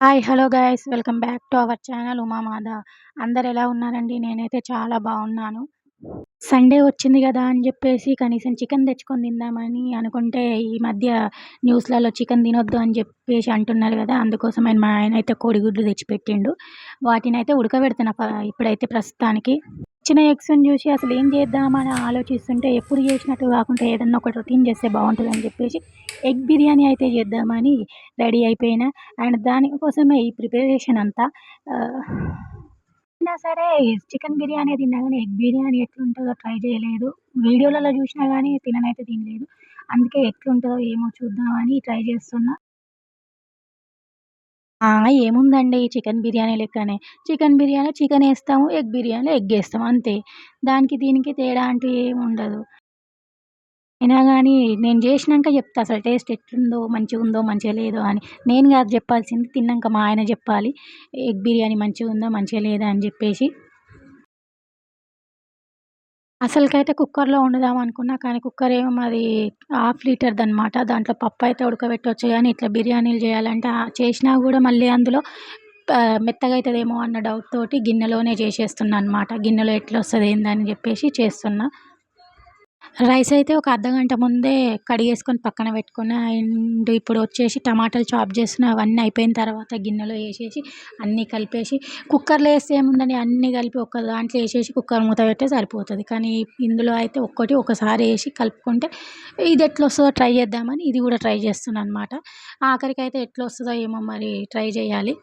Hi hello guys. Welcome back to our channel ఉమామాధ అందరు ఎలా ఉన్నారండి? నేనైతే చాలా బాగున్నాను. సండే వచ్చింది కదా అని చెప్పేసి కనీసం చికెన్ తెచ్చుకొని తిందామని అనుకుంటే ఈ మధ్య న్యూస్లలో చికెన్ తినొద్దు అని చెప్పేసి అంటున్నారు కదా. అందుకోసం ఆయన మా ఆయన అయితే కోడిగుడ్లు తెచ్చిపెట్టిండు. వాటిని అయితే ఉడకబెడుతున్నా ఇప్పుడైతే ప్రస్తుతానికి. చిన్న ఎగ్స్ని చూసి అసలు ఏం చేద్దామని ఆలోచిస్తుంటే ఎప్పుడు చేసినట్టు కాకుండా ఏదన్నా ఒకటి రొటీన్ చేస్తే బాగుంటుంది అని చెప్పేసి ఎగ్ బిర్యానీ అయితే చేద్దామని రెడీ అయిపోయినా. అండ్ దానికోసమే ఈ ప్రిపరేషన్ అంతా అయినా సరే చికెన్ బిర్యానీ తిన్నా కానీ ఎగ్ బిర్యానీ ఎట్లుంటుందో ట్రై చేయలేదు వీడియోలలో చూసినా కానీ తిననైతే తినలేదు అందుకే ఎట్లుంటుందో ఏమో చూద్దామని ట్రై చేస్తున్నా ఏముందండి చికెన్ బిర్యానీ లెక్కనే. చికెన్ బిర్యానీ చికెన్ వేస్తాము ఎగ్ బిర్యానీ ఎగ్ వేస్తాము అంతే. దానికి దీనికి తేడా అంటూ ఉండదు అయినా కానీ నేను చేసినాక చెప్తా అసలు టేస్ట్ ఎట్లుందో, మంచిగుందో, మంచిగా లేదో అని. నేను కాదు చెప్పాల్సింది తిన్నాక మా ఆయన చెప్పాలి ఎగ్ బిర్యానీ మంచిగుందా, మంచిగా లేదా అని చెప్పేసి అసలుకైతే కుక్కర్‌లో వండుదాం అనుకున్నా. కానీ కుక్కర్ ఏమో అది హాఫ్ లీటర్ది అనమాట దాంట్లో పప్పయితే ఉడకబెట్టొచ్చు కానీ ఇట్లా బిర్యానీలు చేయాలంటే చేసినా కూడా మళ్ళీ అందులో మెత్తగా అవుతుందేమో అన్న డౌట్ తోటి గిన్నెలోనే చేసేస్తున్నా అనమాట. గిన్నెలో ఎట్లొస్తది ఏందని చెప్పేసి చేస్తున్నా. రైస్ అయితే ఒక అర్ధగంట ముందే కడిగేసుకొని పక్కన పెట్టుకున్న అండ్ ఇప్పుడు వచ్చేసి టమాటాలు చాప్ చేసిన అవన్నీ అయిపోయిన తర్వాత గిన్నెలో వేసేసి అన్నీ కలిపేసి కుక్కర్‌లో వేస్తే ఏముందండి అన్నీ కలిపి ఒక్క దాంట్లో వేసేసి కుక్కర్ మూత పెట్టే సరిపోతుంది కానీ ఇందులో అయితే ఒక్కటి ఒకసారి వేసి కలుపుకుంటే ఇది ఎట్లా వస్తుందో ట్రై చేద్దామని ఇది కూడా ట్రై చేస్తున్నాను అనమాట. ఆఖరికి అయితే ఎట్లా వస్తుందో ఏమో మరి ట్రై చేయాలి.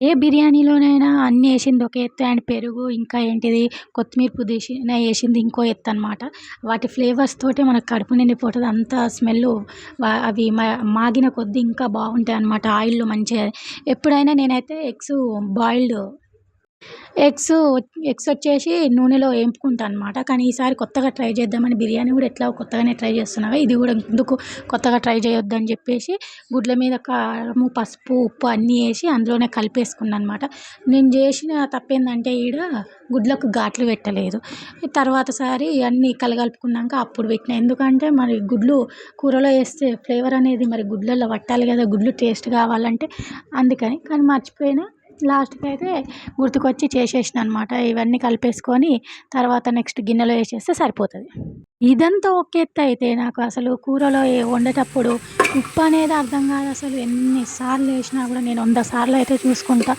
ఏ బిర్యానీలోనైనా అన్ని వేసింది ఒక ఎత్తు అండ్ పెరుగు ఇంకా ఏంటిది? కొత్తిమీర, పుదీసిన వేసింది ఇంకో ఎత్తు అనమాట. వాటి ఫ్లేవర్స్ తోటే మనకు కడుపు నిండిపోతుంది. అంత స్మెల్ అవి మాగిన కొద్దీ ఇంకా బాగుంటాయి అనమాట ఆయిల్‌లో మంచిగా. ఎప్పుడైనా నేనైతే ఎగ్స్ బాయిల్డ్ ఎగ్స్ ఎగ్స్ వచ్చేసి నూనెలో వేపుకుంటా అనమాట. కానీ ఈసారి కొత్తగా ట్రై చేద్దామని బిర్యానీ కూడా ఎట్లా కొత్తగానే ట్రై చేస్తున్నాగా ఇది కూడా ఎందుకు కొత్తగా ట్రై చేయొద్దని చెప్పేసి గుడ్ల మీద కారము, పసుపు, ఉప్పు అన్నీ వేసి అందులోనే కలిపేసుకున్నా అనమాట. నేను చేసిన తప్పేందంటే ఈడ గుడ్లకు ఘాట్లు పెట్టలేదు. తర్వాత సారి అన్నీ కలగలుపుకున్నాక అప్పుడు పెట్టినా. ఎందుకంటే మరి గుడ్లు కూరలో వేస్తే ఫ్లేవర్ అనేది మరి గుడ్లలో పట్టాలి కదా గుడ్లు టేస్ట్ కావాలంటే అందుకని. కానీ మర్చిపోయినా. లాస్ట్కి అయితే గుర్తుకొచ్చి చేసేసినా అనమాట. ఇవన్నీ కలిపేసుకొని తర్వాత నెక్స్ట్ గిన్నెలో వేసేస్తే సరిపోతుంది ఇదంతా ఒక ఎత్తయితే నాకు అసలు కూరలో వండేటప్పుడు ఉప్పు అనేది అర్థం కాదు అసలు. ఎన్నిసార్లు వేసినా కూడా నేను వంద సార్లు అయితే చూసుకుంటా.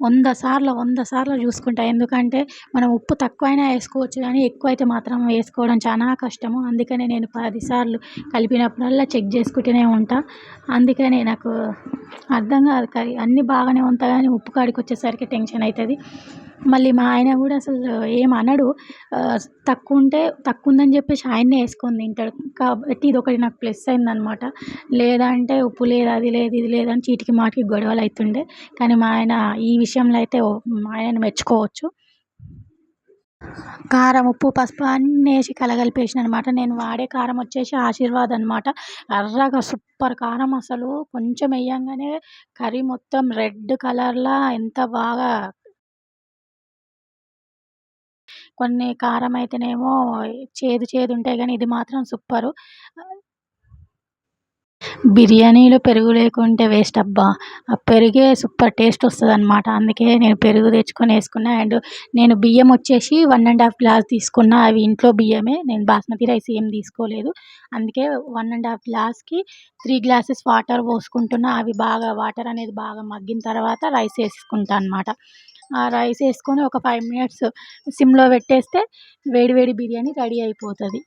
వంద సార్లు, వంద సార్లు చూసుకుంటా. ఎందుకంటే మనం ఉప్పు తక్కువైనా వేసుకోవచ్చు కానీ ఎక్కువ ఎక్కువైతే మాత్రం వేసుకోవడం చాలా కష్టము. అందుకనే నేను పదిసార్లు కలిపినప్పుడల్లా చెక్ చేసుకుంటూనే ఉంటా. అందుకనే నాకు అర్థం కాదు కర్రీ అన్నీ బాగానే వండుతా కానీ ఉప్పు కాడికి వచ్చేసరికి టెన్షన్ అవుతుంది మళ్ళీ మా ఆయన కూడా అసలు ఏమనడు. ఉంటే తక్కువ తక్కువుందని చెప్పేసి ఆయన్నే వేసుకొని తింటాడు. కాబట్టి ఇది ఒకటి నాకు ప్లస్ అయిందనమాట. లేదంటే ఉప్పు లేదు, అది లేదు, ఇది లేదు అని చీటికి మాటికి గొడవలు అవుతుండే కానీ మా ఆయన ఈ విషయంలో అయితే మా ఆయనను మెచ్చుకోవచ్చు. కారం, ఉప్పు, పసుపు అన్నీ వేసి కలగలిపేసిన అనమాట. నేను వాడే కారం వచ్చేసి ఆశీర్వాద్ అనమాట. ఎర్రగా సూపర్ కారం అసలు కొంచెం వేయంగానే కర్రీ మొత్తం రెడ్ కలర్‌లా ఎంత బాగా కొన్ని కారం అయితేనేమో చేదు చేదు ఉంటాయి కానీ ఇది మాత్రం సూపరు. బిర్యానీలో పెరుగు లేకుంటే వేస్ట్ అబ్బా! ఆ పెరుగే సూపర్ టేస్ట్ వస్తదనమాట. అందుకే నేను పెరుగు తెచ్చుకొని వేసుకున్నా అండ్ నేను బియ్యం వచ్చేసి వన్ అండ్ హాఫ్ గ్లాస్ తీసుకున్నా. అవి ఇంట్లో బియ్యమే. నేను బాస్మతి రైస్ ఏం తీసుకోలేదు. అందుకే వన్ అండ్ హాఫ్ గ్లాస్‌కి త్రీ గ్లాసెస్ వాటర్ పోసుకుంటున్నా. అవి బాగా వాటర్ అనేది బాగా మగ్గిన తర్వాత రైస్ వేసుకుంటా అనమాట. ఆ రైస్ వేసుకొని ఒక ఫైవ్ మినిట్స్ సిమ్‌లో పెట్టేస్తే వేడి వేడి బిర్యానీ రెడీ అయిపోతుంది.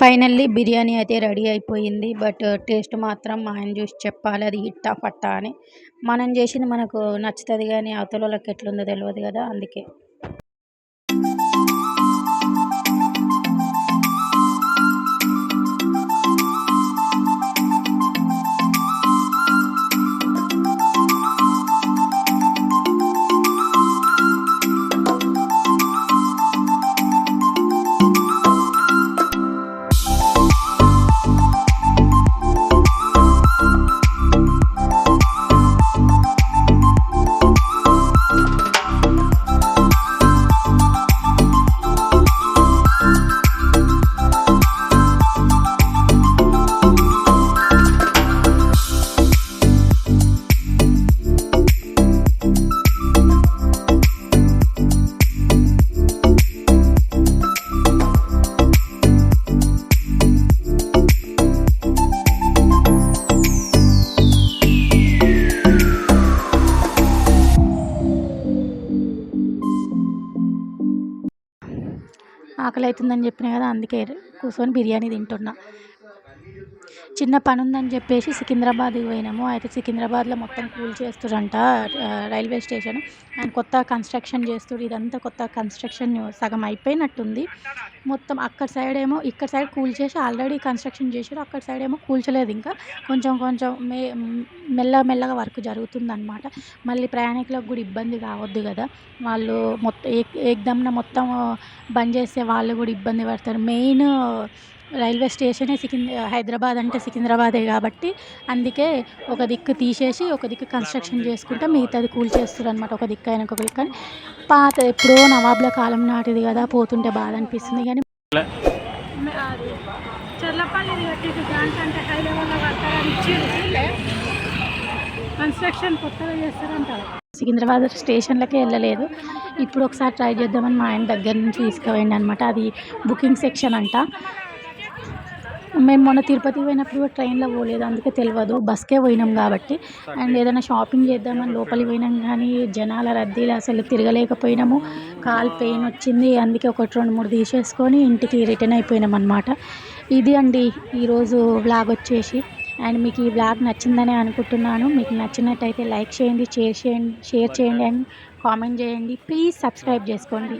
ఫైనల్లీ బిర్యానీ అయితే రెడీ అయిపోయింది బట్ టేస్ట్ మాత్రం ఆయన చూసి చెప్పాలి అది ఇట్టా పట్టా అని. మనం చేసింది మనకు నచ్చుతుంది కానీ అవతల వాళ్ళకి ఎట్లుందో తెలియదు కదా అందుకే. ఆకలి అవుతుందని చెప్పిన కదా అందుకే కూర్చొని బిర్యానీ తింటున్నా. చిన్న పని ఉందని చెప్పేసి సికింద్రాబాద్కి పోయినాము. అయితే సికింద్రాబాద్లో మొత్తం కూల్ చేస్తురంట రైల్వే స్టేషన్. అండ్ కొత్త కన్స్ట్రక్షన్ చేస్తుర్రు. ఇదంతా కొత్త కన్స్ట్రక్షన్ సగం అయిపోయినట్టుంది. మొత్తం అక్కడ సైడ్ ఏమో ఇక్కడ సైడ్ కూల్ చేసి ఆల్రెడీ కన్స్ట్రక్షన్ చేశారు అక్కడ సైడ్ ఏమో కూల్చలేదు ఇంకా. కొంచెం కొంచెం మే మెల్ల మెల్లగా వర్క్ జరుగుతుందన్నమాట. మళ్ళీ ప్రయాణికులకు కూడా ఇబ్బంది కావద్దు కదా. వాళ్ళు మొత్తం ఏకదమ్న మొత్తం బంద్ చేస్తే వాళ్ళు కూడా ఇబ్బంది పడతారు. మెయిన్ రైల్వే స్టేషనే సికింద్రా హైదరాబాద్ అంటే సికింద్రాబాదే కాబట్టి అందుకే ఒక దిక్కు తీసేసి ఒక దిక్కు కన్స్ట్రక్షన్ చేసుకుంటే మిగతాది కూల్ చేస్తారు అనమాట ఒక దిక్కు అయినా ఒక దిక్కు అని. పాత ఎప్పుడో నవాబుల కాలం నాటిది కదా పోతుంటే బాధ అనిపిస్తుంది కానీ కన్స్ట్రక్షన్ కొత్తగా చేస్తారంటారు సికింద్రాబాద్ స్టేషన్లకే వెళ్ళలేదు. ఇప్పుడు ఒకసారి ట్రై చేద్దామని మా ఆయన దగ్గర నుంచి తీసుకుపోయింది అనమాట అది బుకింగ్ సెక్షన్ అంట. మేము మొన్న తిరుపతి పోయినప్పుడు ట్రైన్లో పోలేదు అందుకే తెలియదు బస్కే పోయినాం కాబట్టి. అండ్ ఏదైనా షాపింగ్ చేద్దామని లోపలికి పోయినాం కానీ జనాల రద్దీలు అసలు తిరగలేకపోయినాము. కాలు పెయిన్ వచ్చింది అందుకే ఒకటి రెండు మూడు తీసేసుకొని ఇంటికి రిటర్న్ అయిపోయినాం అనమాట ఇది అండి ఈరోజు వ్లాగ్ వచ్చేసి. అండ్ మీకు ఈ వ్లాగ్ నచ్చిందని అనుకుంటున్నాను. మీకు నచ్చినట్టయితే లైక్ చేయండి షేర్ చేయండి షేర్ చేయండి అండ్ కామెంట్ చేయండి. ప్లీజ్ సబ్స్క్రైబ్ చేసుకోండి.